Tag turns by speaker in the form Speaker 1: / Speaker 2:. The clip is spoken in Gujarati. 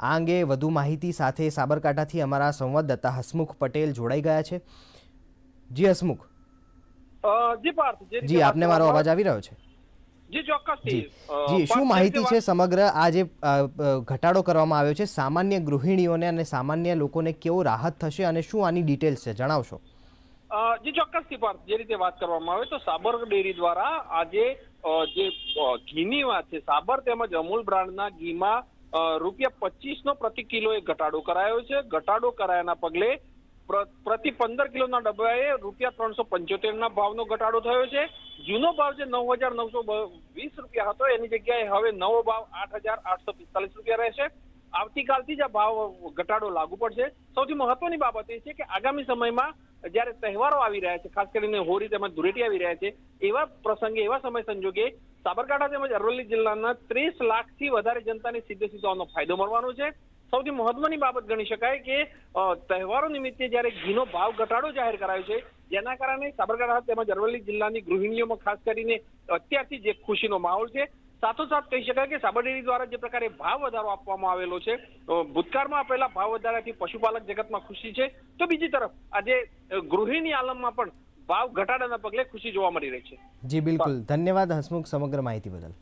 Speaker 1: આ અંગે વધુ માહિતી સાથે સાબરકાંઠાથી અમારા સંવાદદાતા હસમુખ પટેલ જોડાઈ ગયા છે. જી હસમુખ.
Speaker 2: જી પાર્થ જી
Speaker 1: આપને મારો અવાજ આવી રહ્યો છે?
Speaker 2: જી ચોક્કસથી.
Speaker 1: જી. શું માહિતી છે સમગ્ર આ જે ઘટાડો કરવામાં આવ્યો છે? સામાન્ય ગૃહિણીઓને અને સામાન્ય લોકોને કેવો રાહત થશે અને શું આની ડિટેલ્સ છે? જણાવશો.
Speaker 2: જી ચોક્કસથી પાર્થ જે રીતે વાત કરવામાં આવે તો સાબર ડેરી દ્વારા આજે જે ઘીની વાત છે સાબર તેમજ અમૂલ બ્રાન્ડના ઘીમાં રૂપિયા પચીસ નો પ્રતિ કિલો એ ઘટાડો કરાયો છે. ઘટાડો કરાયાના પગલે પ્રતિ પંદર કિલોના ડબ્બાએ રૂપિયા ત્રણસો પંચોતેર ના ભાવનો ઘટાડો થયો છે. જૂનો ભાવ જે નવ હજાર નવસો વીસ રૂપિયા હતો, એની જગ્યાએ હવે નવો ભાવ આઠ હજાર આઠસો પિસ્તાલીસ રૂપિયા રહેશે. આવતીકાલથી જ આ ભાવ ઘટાડો લાગુ પડશે. સૌથી મહત્વની બાબત એ છે કે આગામી સમયમાં જ્યારે તહેવારો આવી રહ્યા છે, ખાસ કરીને હોળી તેમજ ધૂળેટી આવી રહ્યા છે, એવા પ્રસંગે, એવા સમય સંજોગે સાબરકાંઠા તેમજ અરવલ્લી જિલ્લાના ત્રીસ લાખથી વધારે જનતાને સીધે સીધો આનો ફાયદો મળવાનો છે. સૌથી મહત્વની બાબત ગણી શકાય કે તહેવારો નિમિત્તે જ્યારે ઘીનો ભાવ ઘટાડો જાહેર કરાયો છે જેના કારણે સાબરકાંઠા તેમજ અરવલ્લી જિલ્લાની ગૃહિણીઓમાં ખાસ કરીને અત્યારથી જે ખુશીનો માહોલ છે, સાથોસાથ કહી શકાય કે સાબરડેરી દ્વારા જે પ્રકારે ભાવ વધારો આપવામાં આવેલો છે ભૂતકાળમાં આપેલા ભાવ વધારાથી પશુપાલક જગતમાં ખુશી છે. તો બીજી તરફ આજે ગૃહિણી આલમમાં પણ ભાવ ઘટાડાના પગલે ખુશી જોવા મળી રહી છે.
Speaker 1: જી, બિલકુલ. ધન્યવાદ હસમુખ સમગ્ર માહિતી બદલ.